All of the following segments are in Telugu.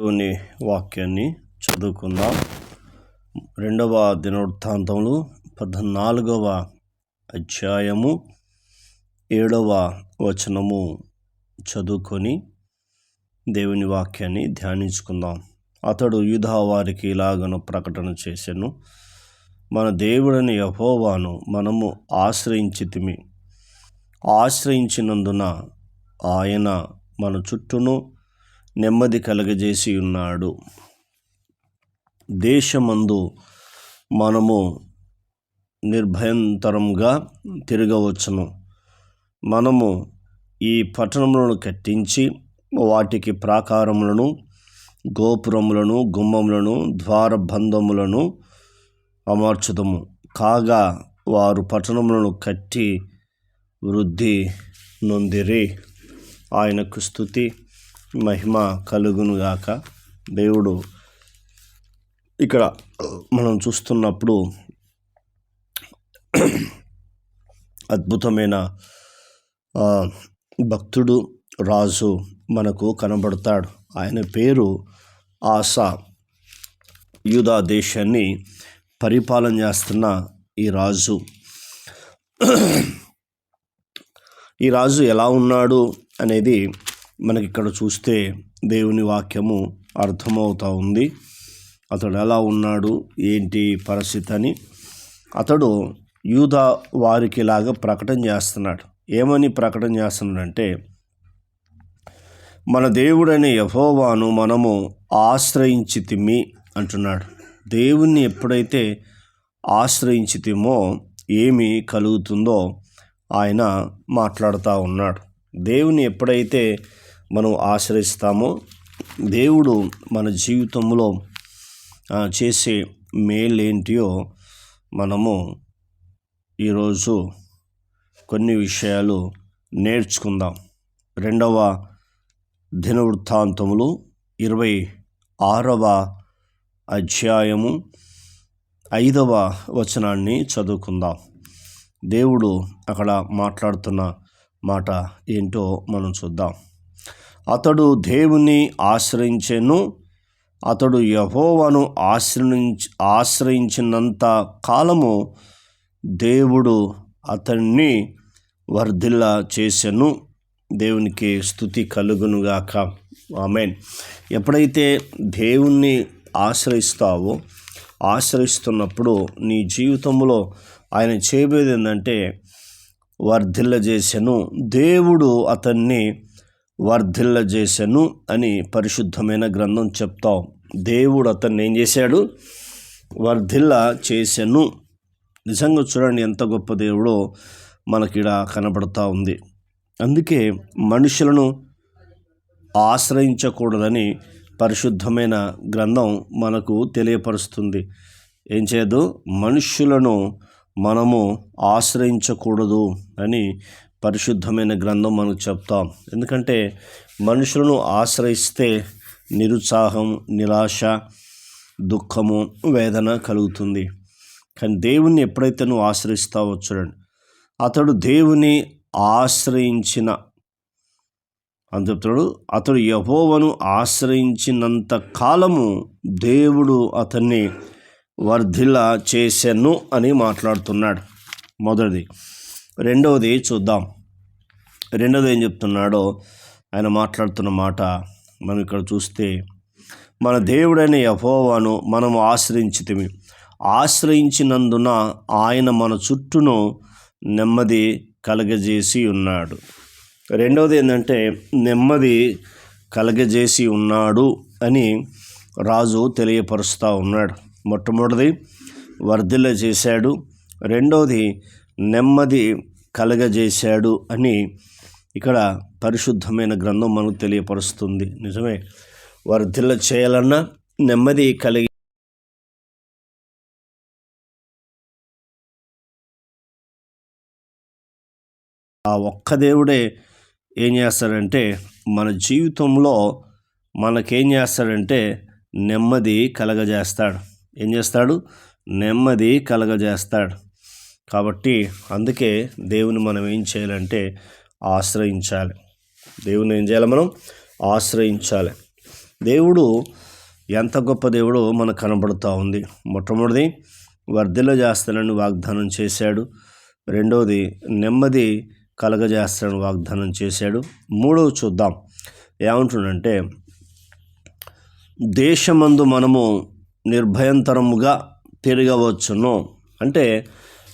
దేవుని వాక్యాన్ని చదువుకుందాం. రెండవ దినవృత్తాంతములు పద్నాలుగవ అధ్యాయము ఏడవ వచనము చదువుకొని దేవుని వాక్యాన్ని ధ్యానించుకుందాం. అతడు యూధావారికి ఇలాగను ప్రకటన చేశాను మన దేవుడని యహోవాను మనము ఆశ్రయించితిమి. ఆశ్రయించినందున ఆయన మన చుట్టూను నెమ్మది కలగజేసి ఉన్నాడు దేశమందు మనము నిర్భయంతరంగా తిరగవచ్చును. మనము ఈ పట్టణములను కట్టించి వాటికి ప్రాకారములను గోపురములను గుమ్మములను ద్వారబంధములను అమర్చుదము. కాగా వారు పట్టణములను కట్టి వృద్ధి నొందిరి. ఆయనకు స్థుతి మహిమ కలుగునుగాక. దేవుడు ఇక్కడ మనం చూస్తున్నప్పుడు అద్భుతమైన భక్తుడు రాజు మనకు కనబడతాడు. ఆయన పేరు ఆసా. యూదా దేశాన్ని పరిపాలన చేస్తున్న ఈ రాజు. ఈ రాజు ఎలా ఉన్నాడు అనేది మనకి ఇక్కడ చూస్తే దేవుని వాక్యము అర్థమవుతూ ఉంది. అతడు ఎలా ఉన్నాడు? ఏంటి పరిస్థితి అని అతడు యూదా వారికి లాగా ప్రకటన చేస్తున్నాడు. ఏమని ప్రకటన చేస్తున్నాడంటే మన దేవుడైన యహోవాను మనము ఆశ్రయించి తిమ్మి అంటున్నాడు. దేవుణ్ణి ఎప్పుడైతే ఆశ్రయించితిమో ఏమి కలుగుతుందో ఆయన మాట్లాడుతూ ఉన్నాడు. దేవుని ఎప్పుడైతే మనం ఆశ్రయిస్తామో దేవుడు మన జీవితంలో చేసే మేలేంటియో మనము ఈరోజు కొన్ని విషయాలు నేర్చుకుందాం. రెండవ దినవృత్తాంతములు ఇరవై ఆరవ అధ్యాయము ఐదవ వచనాన్ని చదువుకుందాం. దేవుడు అక్కడ మాట్లాడుతున్న మాట ఏంటో మనం చూద్దాం. అతడు దేవుని ఆశ్రయించెను అతడు యహోవను ఆశ్రయించి ఆశ్రయించినంత కాలము దేవుడు అతన్ని వర్ధిల్ల చేసెను. దేవునికి స్థుతి కలుగునుగాక. ఆమెన్. ఎప్పుడైతే దేవుణ్ణి ఆశ్రయిస్తావో ఆశ్రయిస్తున్నప్పుడు నీ జీవితంలో ఆయన చేయబోయేది ఏంటంటే వర్ధిల్ల చేసెను. దేవుడు అతన్ని వర్ధిల్లజేశాను అని పరిశుద్ధమైన గ్రంథం చెప్తాం. దేవుడు అతన్ని ఏం చేశాడు? వర్ధిల్ల చేశాను నిజంగా చూడండి ఎంత గొప్ప దేవుడో మనకిడ కనబడుతూ ఉంది. అందుకే మనుషులను ఆశ్రయించకూడదని పరిశుద్ధమైన గ్రంథం మనకు తెలియపరుస్తుంది. ఏం చేయదు? మనుషులను మనము ఆశ్రయించకూడదు అని పరిశుద్ధమైన గ్రంథం మనకు చెప్తాం. ఎందుకంటే మనుషులను ఆశ్రయిస్తే నిరుత్సాహం నిరాశ దుఃఖము వేదన కలుగుతుంది. కానీ దేవుణ్ణి ఎప్పుడైతే నువ్వు ఆశ్రయిస్తావో చూడండి. అతడు దేవుని ఆశ్రయించిన అని చెప్తాడు అతడు యహోవను ఆశ్రయించినంత కాలము దేవుడు అతన్ని వర్ధిల్ల చేశాను అని మాట్లాడుతున్నాడు. మొదటిది. రెండవది చూద్దాం. రెండవది ఏం చెప్తున్నాడో ఆయన మాట్లాడుతున్న మాట మనం ఇక్కడ చూస్తే మన దేవుడైన యహోవాను మనం ఆశ్రయించితిమి. ఆశ్రయించినందున ఆయన మన చుట్టూను నెమ్మది కలగజేసి ఉన్నాడు. రెండవది ఏంటంటే నెమ్మది కలగజేసి ఉన్నాడు అని రాజు తెలియపరుస్తూ ఉన్నాడు. మొట్టమొదటిది వర్ధిల్ల చేశాడు రెండవది నెమ్మది కలగజేశాడు అని ఇక్కడ పరిశుద్ధమైన గ్రంథం మనకు తెలియపరుస్తుంది. నిజమే వర్ధిల్ల చేయాలన్నా నెమ్మది కలిగి ఆ ఒక్క దేవుడే ఏం చేస్తాడంటే మన జీవితంలో మనకేం చేస్తాడంటే నెమ్మది కలగజేస్తాడు. ఏం చేస్తాడు? నెమ్మది కలగజేస్తాడు. కాబట్టి అందుకే దేవుని మనం ఏం చేయాలంటే ఆశ్రయించాలి. దేవుని ఏం చేయాలి మనం? ఆశ్రయించాలి. దేవుడు ఎంత గొప్ప దేవుడో మనకు కనబడుతూ ఉంది. మొట్టమొదటిది వర్ధిల్ల చేస్తానని వాగ్దానం చేశాడు. రెండవది నెమ్మది కలగజేస్తానని వాగ్దానం చేశాడు. మూడవది చూద్దాం. ఏమంటుండంటే దేశమందు మనము నిర్భయంతరముగా తిరగవచ్చును. అంటే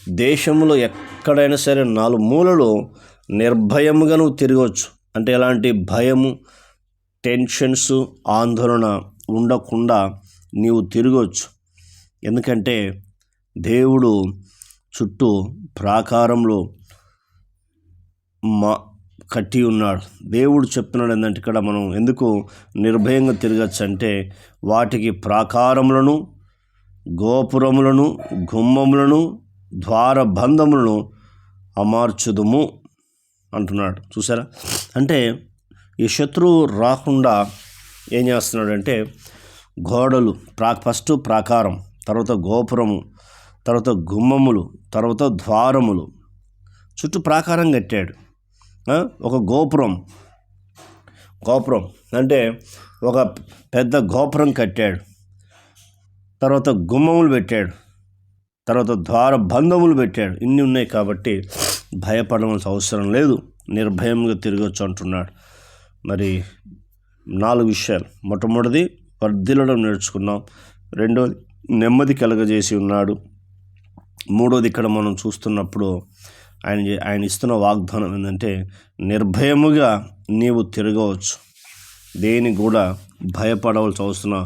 దేశంలో ఎక్కడైనా సరే నాలుగు మూలలు నిర్భయముగా నువ్వు తిరగవచ్చు. అంటే ఎలాంటి భయము టెన్షన్స్ ఆందోళన ఉండకుండా నీవు తిరగవచ్చు. ఎందుకంటే దేవుడు చుట్టూ ప్రాకారంలో మా కట్టి ఉన్నాడు. దేవుడు చెప్తున్నాడు ఏంటంటే ఇక్కడ మనం ఎందుకు నిర్భయంగా తిరగచ్చు అంటే వాటికి ప్రాకారములను గోపురములను గుమ్మములను ద్వారబంధములను అమార్చుదుము అంటున్నాడు. చూసారా అంటే ఈ శత్రువు రాకుండా ఏం చేస్తున్నాడంటే గోడలు ప్రా ఫస్ట్ ప్రాకారం తర్వాత గోపురము తర్వాత గుమ్మములు తర్వాత ద్వారములు చుట్టూ ప్రాకారం కట్టాడు. ఒక గోపురం గోపురం అంటే ఒక పెద్ద గోపురం కట్టాడు. తర్వాత గుమ్మములు పెట్టాడు. తర్వాత ద్వార బంధములు పెట్టాడు. ఇన్ని ఉన్నాయి కాబట్టి భయపడవలసిన అవసరం లేదు. నిర్భయంగా తిరగచ్చు అంటున్నాడు. మరి నాలుగు విషయాలు. మొట్టమొదటిది వర్ధిల్లడం నేర్చుకున్నాం. రెండోది నెమ్మది కలగజేసి ఉన్నాడు. మూడోది ఇక్కడ మనం చూస్తున్నప్పుడు ఆయన ఆయన ఇస్తున్న వాగ్దానం ఏంటంటే నిర్భయముగా నీవు తిరగవచ్చు. దేనికి కూడా భయపడవలసిన అవసరం